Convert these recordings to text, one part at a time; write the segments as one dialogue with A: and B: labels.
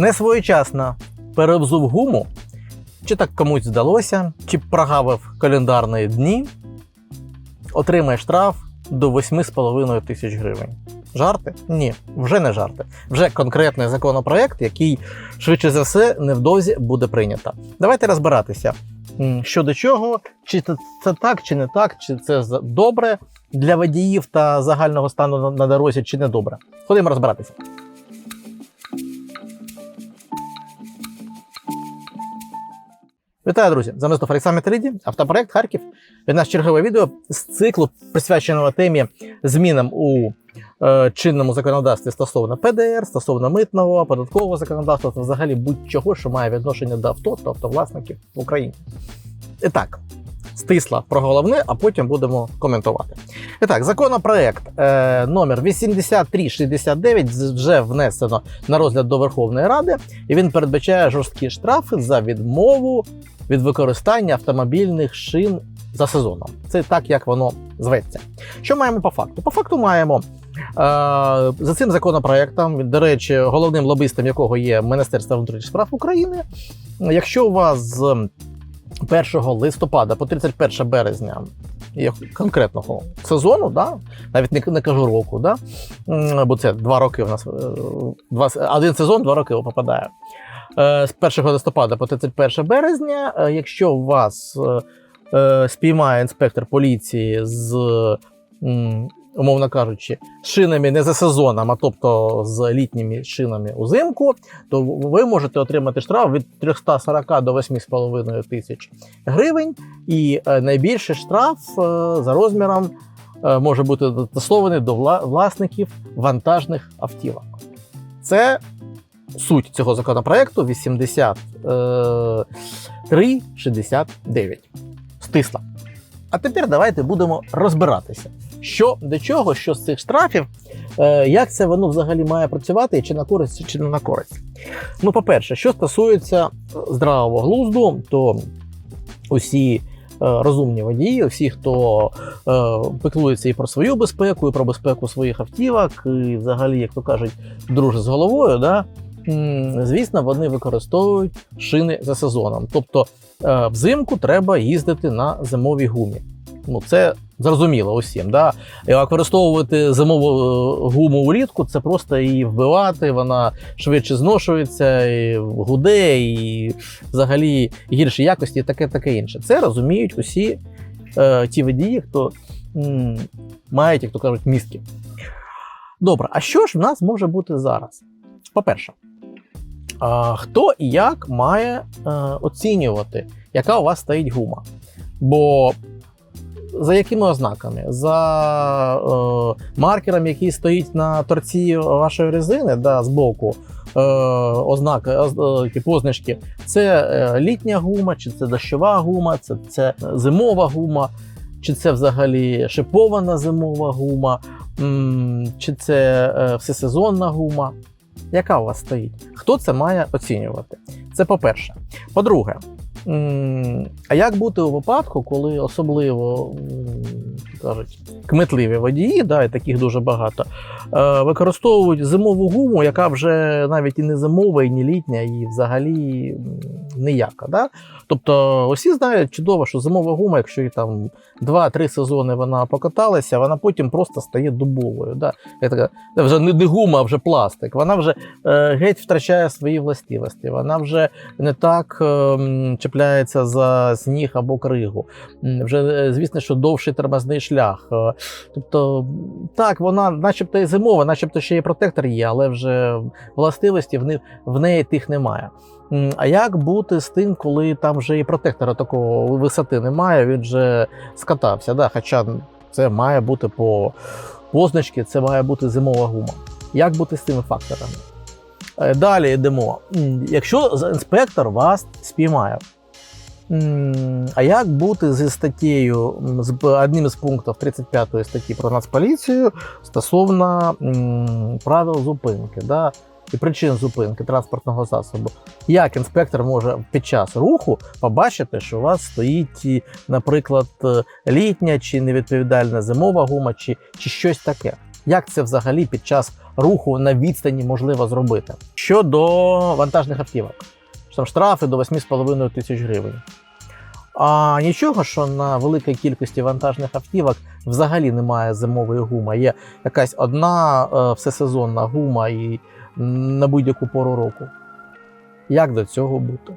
A: не своєчасно перевзув гуму, чи так комусь здалося, чи прогавив календарні дні, отримає штраф до 8,5 тисяч гривень. Жарти? Ні, вже не жарти. Вже конкретний законопроект, який швидше за все невдовзі буде прийнято. Давайте розбиратися, м, що до чого, чи це, так, чи не так, чи це добре для водіїв та загального стану на дорозі, чи не добре. Ходимо розбиратися. Вітаю, друзі! За мною Олександр Метриді, автопроект Харків. Від нас чергове відео з циклу, присвяченого темі змінам у е, чинному законодавстві стосовно ПДР, стосовно митного, податкового законодавства та взагалі будь-чого, що має відношення до авто та автовласників в Україні. І так, стисла про головне, а потім будемо коментувати. І так, законопроект е, номер 8369 вже внесено на розгляд до Верховної Ради, і він передбачає жорсткі штрафи за відмову від використання автомобільних шин за сезоном. Це так, як воно зветься. Що маємо по факту? По факту маємо. е, За цим законопроектом, до речі, головним лобистом якого є Міністерство внутрішніх справ України. Якщо у вас 1 листопада по 31 березня конкретного сезону, да? навіть не, не кажу року, да? Бо це два роки у нас е, два, один сезон, два роки попадає. Е, З 1 листопада по 31 березня, е, якщо вас спіймає інспектор поліції з, умовно кажучи, шинами не за сезоном, а тобто з літніми шинами узимку, то ви можете отримати штраф від 340 до 8,5 тисяч гривень. І е, найбільший штраф е, за розміром е, може бути застосований до власників вантажних автівок. Це суть цього законопроекту 8369. Стисла. А тепер давайте будемо розбиратися, що до чого, що з цих штрафів, е, як це воно взагалі має працювати, чи на користь, чи не на користь. Ну, по-перше, що стосується здравого глузду, то усі е, розумні водії, всі, хто е, піклується і про свою безпеку, і про безпеку своїх автівок, і взагалі, як то кажуть, друже з головою, да, звісно, вони використовують шини за сезоном. Тобто е, взимку треба їздити на зимовій гумі. Ну, це зрозуміло усім. Да? І використовувати зимову е, гуму влітку це просто її вбивати, вона швидше зношується, і гуде, і взагалі гірші якості, і таке таке інше. Це розуміють усі е, ті водії, хто м, мають, як то кажуть, мізки. Добре, а що ж в нас може бути зараз? По-перше, хто і як має е, оцінювати, яка у вас стоїть гума? Бо за якими ознаками? За е, маркером, який стоїть на торці вашої резини, да, збоку, е, ознаки, е, позначки, це е, літня гума, чи це дощова гума, це, це зимова гума, чи це взагалі шипована зимова гума, чи це е, всесезонна гума. Яка у вас стоїть? Хто це має оцінювати? Це по-перше. По-друге, а як бути у випадку, коли особливо кажуть, кметливі водії, да, і таких дуже багато, е, використовують зимову гуму, яка вже навіть і не зимова, і не літня, і взагалі ніяка. Да? Тобто усі знають чудово, що зимова гума, якщо її там 2-3 сезони вона покаталася, вона потім просто стає дубовою. Да? Це вже не гума, а вже пластик. Вона вже е, геть втрачає свої властивості. Вона вже не так е, чіпляється за сніг або кригу. Вже, е, звісно, що довший тормозний шлях. Е, Тобто, так, вона начебто і зимова, начебто ще і протектор є, але вже властивості в неї тих немає. А як бути з тим, коли там вже і протектора такого висоти немає, він вже скатався. Да? Хоча це має бути по позначці, це має бути зимова гума. Як бути з цими факторами? Е, Далі йдемо. Якщо інспектор вас спіймає, а як бути зі статтєю, з одним із пунктів 35 статті про нацполіцію стосовно правил зупинки да, і причин зупинки транспортного засобу? Як інспектор може під час руху побачити, що у вас стоїть, наприклад, е, літня чи невідповідальна зимова гума, чи, чи щось таке? Як це взагалі під час руху на відстані можливо зробити. Щодо вантажних автівок, там штрафи до 8,5 тисяч гривень. А нічого, що на великій кількості вантажних автівок взагалі немає зимової гуми. Є якась одна е, всесезонна гума і на будь-яку пору року. Як до цього бути?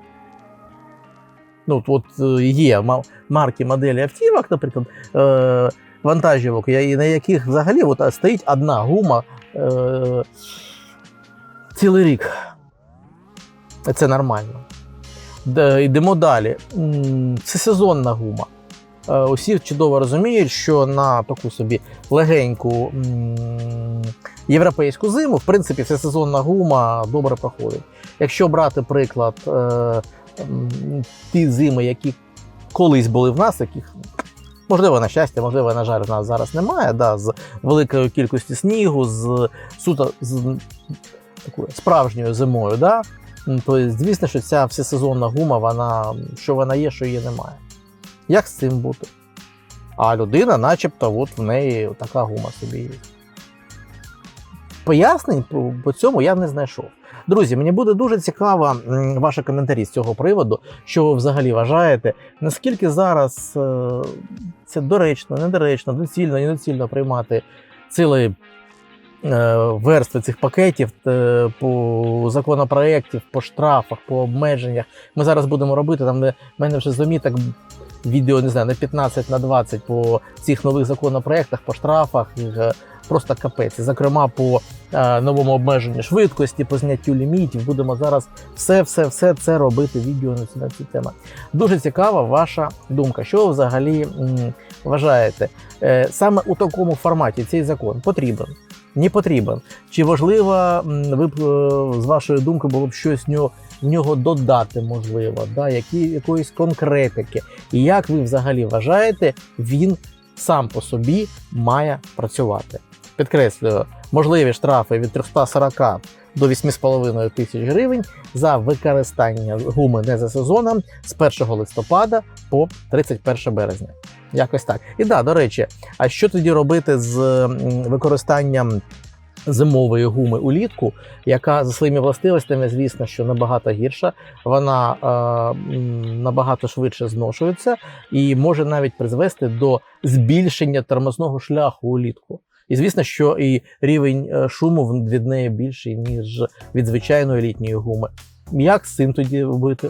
A: Ну, от е, є марки моделі автівок, наприклад, е, вантажівок, на яких взагалі от, стоїть одна гума е, цілий рік. Це нормально. Йдемо далі. Це сезонна гума. Е, Усі чудово розуміють, що на таку собі легеньку європейську зиму, в принципі, вся сезонна гума добре проходить. Якщо брати приклад е, ті зими, які колись були в нас, яких можливо на щастя, можливо, на жаль, в нас зараз немає, да, з великою кількістю снігу, з суто з такою справжньою зимою. Да? М, То звісно, що ця всесезонна гума, вона що вона є, що її немає. Як з цим бути? А людина, начебто, от в неї така гума собі є. Пояснень по- цьому я не знайшов. Друзі, мені буде дуже цікаво ваші коментарі з цього приводу, що ви взагалі вважаєте, наскільки зараз е, це доречно, недоречно, доцільно, недоцільно приймати цілий е, верстви цих пакетів е, по законопроєктів, по штрафах, по обмеженнях. Ми зараз будемо робити там, де в мене вже заміток відео, не знаю, на 15 на 20 по цих нових законопроєктах, по штрафах. Просто капець. Зокрема, по е, новому обмеженню швидкості, по зняттю лімітів. Будемо зараз все, все, все це робити відео на цю, тему. Дуже цікава ваша думка. Що взагалі вважаєте? Е, саме у такому форматі цей закон потрібен? Не потрібен. Чи важливо, ви б е, з вашої думки було б щось нього, в нього додати, можливо, да? Які, якоїсь конкретики? І як ви взагалі вважаєте, він сам по собі має працювати? Підкреслюю, можливі штрафи від 340 до 8,5 тисяч гривень за використання гуми не за сезоном з 1 листопада по 31 березня. Якось так. І да, до речі, а що тоді робити з використанням зимової гуми улітку, яка за своїми властивостями, звісно, що набагато гірша, вона е, набагато швидше зношується і може навіть призвести до збільшення тормозного шляху улітку. І звісно, що і рівень е, шуму від неї більший, ніж від звичайної літньої гуми. Як з цим тоді бути?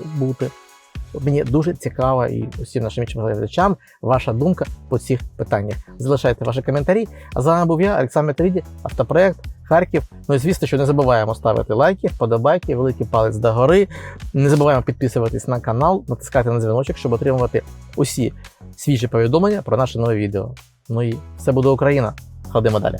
A: Мені дуже цікава і усім нашим іншим глядачам ваша думка по цих питаннях. Залишайте ваші коментарі. А з вами був я, Олександр Тріді, автопроект Харків. Ну і звісно, що не забуваємо ставити лайки, вподобайки, великий палець догори. Не забуваємо підписуватись на канал, натискати на дзвіночок, щоб отримувати усі свіжі повідомлення про наше нове відео. Ну і все буде Україна. Ходимо далі.